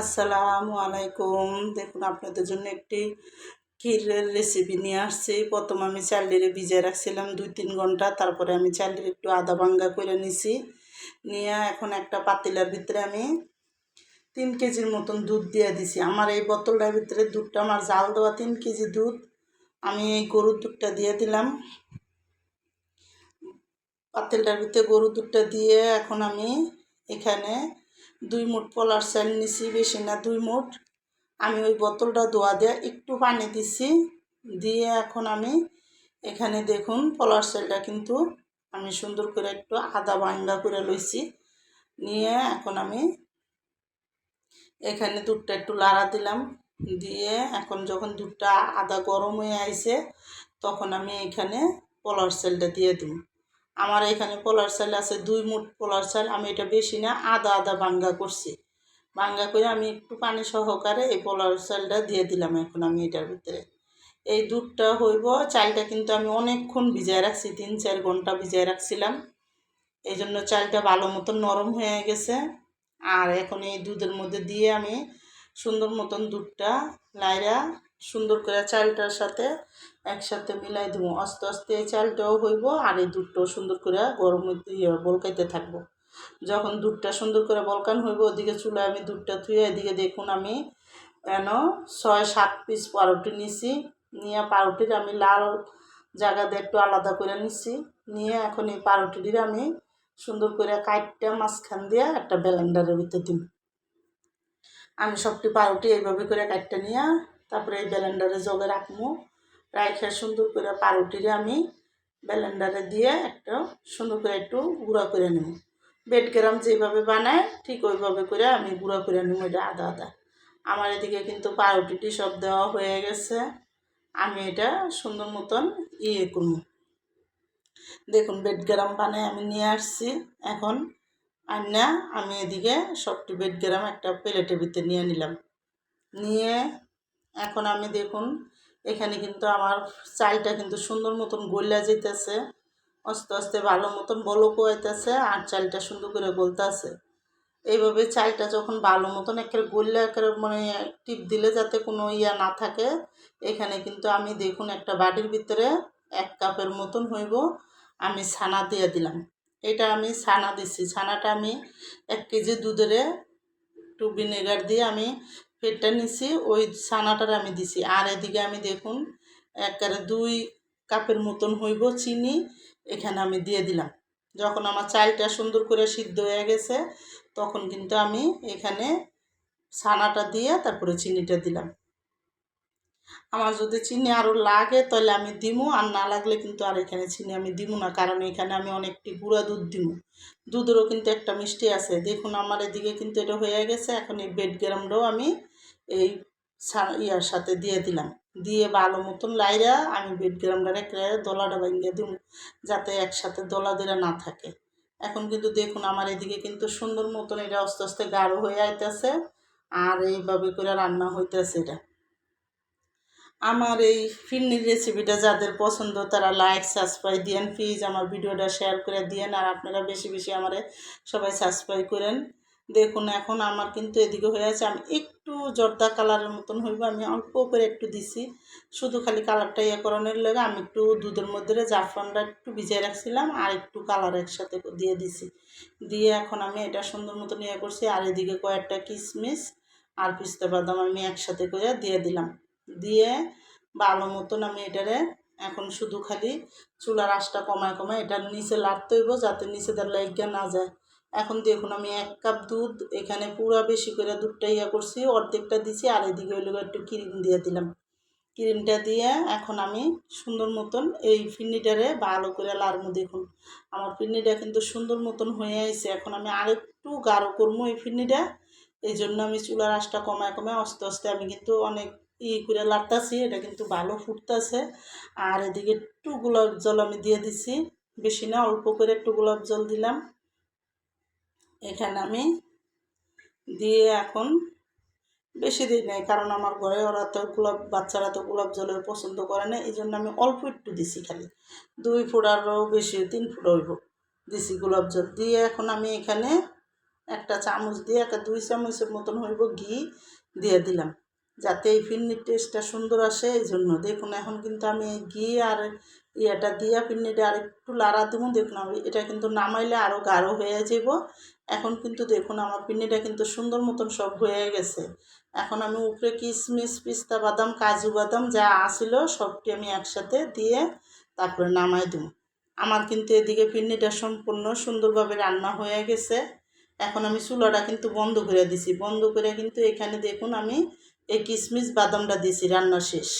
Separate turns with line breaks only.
আসসালামু আলাইকুম। দেখুন, আপনাদের জন্য একটি ক্ষীরের রেসিপি নিয়ে আসছি। প্রথম আমি চালডিরে ভিজিয়ে রাখছিলাম দুই তিন ঘণ্টা। তারপরে আমি চালডিরে একটু আদা ভাঙ্গা করে নিছি। নিয়ে এখন একটা পাতিলার ভিতরে আমি তিন কেজির মতন দুধ দিয়ে দিছি। আমার এই বোতলটার ভিতরে দুধটা, আমার জাল দেওয়া তিন কেজি দুধ আমি এই গরুর দুধটা দিয়ে দিলাম। পাতিলটার ভিতরে গরুর দুধটা দিয়ে এখন আমি এখানে দুই মুঠ পলার চাল নিছি, বেশি না দুই মুঠ। আমি ওই বোতলটা ধোয়া দিয়ে একটু পানি দিছি। দিয়ে এখন আমি এখানে দেখুন পলার চালটা কিন্তু আমি সুন্দর করে একটু আদা ভাঙ্গা করে লইছি। নিয়ে এখন আমি এখানে দুধটা একটু লাড়া দিলাম। দিয়ে এখন যখন দুধটা আদা গরম হয়ে আইছে, তখন আমি এখানে পলার চালটা দিয়ে দিব আমার এখানে পোলার চাল আছে, দুই মুঠ পোলার চাল, আমি এটা বেশি না, আদা আদা বাঙ্গা করছি। বাঙ্গা করে আমি একটু পানি সহকারে এই পোলার চালটা দিয়ে দিলাম এখন আমি এটার ভিতরে। এই দুধটা হইব, চালটা কিন্তু আমি অনেকক্ষণ ভিজায় রাখছি, তিন চার ঘণ্টা ভিজায় রাখছিলাম। এই জন্য চালটা ভালো মতন নরম হয়ে গেছে। আর এখন এই দুধের মধ্যে দিয়ে আমি সুন্দর মতন দুধটা লাইরা সুন্দর করে চালটার সাথে একসাথে মিলাই দেবো। আস্তে আস্তে এই চালটাও হইব আর এই দুধটাও সুন্দর করে গরম ইয়ে বলকাইতে থাকব। যখন দুধটা সুন্দর করে বলকান হইব, ওদিকে চুলায় আমি দুধটা থুয়ে এদিকে দেখুন আমি কেন ছয়, সাত পিস পাউরুটি নিছি। নিয়ে পাউরুটির আমি লাল জায়গা দিয়ে একটু আলাদা করে নিছি। নিয়ে এখন এই পাউরুটিটির আমি সুন্দর করে কাইটটা মাঝখান দিয়ে একটা ব্লেন্ডারের ভিতরে দিন আমি সবটি পাউরুটি এইভাবে করে কাটটা নিয়ে তারপরে এই ব্লেন্ডারে জগে রাখব। রাইখে সুন্দর করে পাউরুটিরে আমি ব্লেন্ডারে দিয়ে একটা সুন্দর করে একটু গুঁড়া করে নেব। বেড গ্রাম যেভাবে বানায়, ঠিক ওইভাবে করে আমি গুঁড়া করে নেব এটা আদা আদা। আমার এদিকে কিন্তু পাউরুটিটি সব দেওয়া হয়ে গেছে। আমি এটা সুন্দর মতন ইয়ে করব। দেখুন, বেড গ্রাম বানায় আমি নিয়ে আসছি। এখন আর না আমি এদিকে সবটি বেড গ্রাম একটা প্লেটের ভিতরে নিয়ে নিলাম। নিয়ে এখন আমি দেখুন, এখানে কিন্তু আমার চালটা কিন্তু সুন্দর মতন গলিয়া যেতেছে আস্তে আস্তে ভালো মতন বলকও হইতেছে আর চালটা সুন্দর করে গলতেছে। এইভাবে চালটা যখন ভালো মতন একটা গলিয়া একেবারে মানে টিপ দিলে যাতে কোনো ইয়া না থাকে, এখানে কিন্তু আমি দেখুন একটা বাটির ভিতরে এক কাপের মতন হইব, আমি ছানা দিয়ে দিলাম। এটা আমি ছানা দিছি, ছানাটা আমি এক কেজি দুধের একটু ভিনেগার দিয়ে আমি ফেটটা নিছি, ওই ছানাটার আমি দিছি। আর এদিকে আমি দেখুন, একেবারে দুই কাপের মতন হইব চিনি, এখানে আমি দিয়ে দিলাম। যখন আমার চালটা সুন্দর করে সিদ্ধ হয়ে গেছে, তখন কিন্তু আমি এখানে ছানাটা দিয়ে তারপরে চিনিটা দিলাম। আমার যদি চিনি আরও লাগে, তাহলে আমি দিমু, আর না লাগলে কিন্তু আর এখানে চিনি আমি দিব না, কারণ এখানে আমি অনেকটি গুঁড়া দুধ দিমু। দুধেরও কিন্তু একটা মিষ্টি আছে। দেখুন, আমার এদিকে কিন্তু এটা হয়ে গেছে, এখন এই বেড গ্রামটাও আমি এই ইয়ার সাথে দিয়ে দিলাম। দিয়ে ভালো মতন লাইরা আমি বেড গ্রামটা রেখে দলাটা ভাঙিয়ে দিব যাতে একসাথে দোলা দিলে না থাকে। এখন কিন্তু দেখুন আমার এদিকে কিন্তু সুন্দর মতন এটা আস্তে আস্তে গাঢ় হয়ে আইতেছে, আর এইভাবে করে রান্না হইতেছে এটা। আমার এই ফিরনির রেসিপিটা যাদের পছন্দ, তারা লাইক সাবস্ক্রাইব দিয়েন। প্লিজ আমার ভিডিওটা শেয়ার করে দিয়েন, আর আপনারা বেশি বেশি আমারে সবাই সাবস্ক্রাইব করেন। দেখুন, এখন আমার কিন্তু এদিকে হয়ে আছে, আমি একটু জর্দা কালারের মতন হইব, আমি অল্প করে একটু দিছি। শুধু খালি কালারটা ইয়ে করানোর লেগে আমি একটু দুধের মধ্যে জাফরানটা একটু ভিজিয়ে রাখছিলাম আর একটু কালার একসাথে দিয়ে দিছি। দিয়ে এখন আমি এটা সুন্দর মতন ইয়ে করছি, আর এদিকে কয়েকটা কিশমিশ আর পিস্তা বাদাম আমি একসাথে করে দিয়ে দিলাম। দিয়ে ভালো মতন আমি এটারে এখন শুধু খালি চুলার আঁচটা কমায় কমায় এটার নিচে লাড়তে হইব, যাতে নিচে তার লাইগা না যায়। এখন দেখুন আমি এক কাপ দুধ, এখানে পুরো বেশি করে দুধটা ইয়া করছি, অর্ধেকটা দিছি, আর এদিকে হইলে একটু ক্রিম দিয়ে দিলাম। ক্রিমটা দিয়ে এখন আমি সুন্দর মতন এই ফিন্নিটারে ভালো করে লাড়মু দেখুন। আমার ফিন্নিটা কিন্তু সুন্দর মতন হয়ে আছে এখন আমি আরেকটু গাঢ় করব এই ফিন্নিটা। এই জন্য আমি চুলার আঁচটা কমায় কমায় আস্তে আস্তে আমি কিন্তু অনেক ই করে লাড়তাছি, এটা কিন্তু ভালো ফুটতেছে। আর এদিকে একটু গোলাপ জল আমি দিয়ে দিছি, বেশি না, অল্প করে একটু গোলাপ জল দিলাম। এখানে আমি দিয়ে এখন বেশি দিই নাই, কারণ আমার ঘরে ওরা তো গোলাপ, বাচ্চারা তো গোলাপ জলের পছন্দ করে না, এই জন্য আমি অল্প একটু দিছি খালি। দুই ফুট আরও বেশি, তিন ফুট হইব দিছি গোলাপ জল। দিয়ে এখন আমি এখানে একটা চামচ দিয়ে, একটা দুই চামচের মতন হইব ঘি দিয়ে দিলাম। যাতে এই ফিরনির টেস্টটা সুন্দর আসে এই জন্য দেখুন, এখন কিন্তু আমি ঘি আর ইয়েটা দিয়ে ফিরনিটা আর একটু লাড়া দেবো। দেখুন, আমি এটা কিন্তু নামাইলে আরও গাঢ় হয়ে যাব এখন কিন্তু দেখুন, আমার পিন্নিটা কিন্তু সুন্দর মতন সব হয়ে গেছে। এখন আমি উপরে কিশমিশ পিস্তা বাদাম, কাজু বাদাম যা আসিল সবটি আমি একসাথে দিয়ে তারপরে নামাই দেবো। আমার কিন্তু এদিকে পিন্নিটা সম্পূর্ণ সুন্দরভাবে রান্না হয়ে গেছে। এখন আমি চুলাটা কিন্তু বন্ধ করে দিছি। বন্ধ করে কিন্তু এখানে দেখুন, আমি এই কিশমিশ বাদামটা দিছি রান্না শেষ।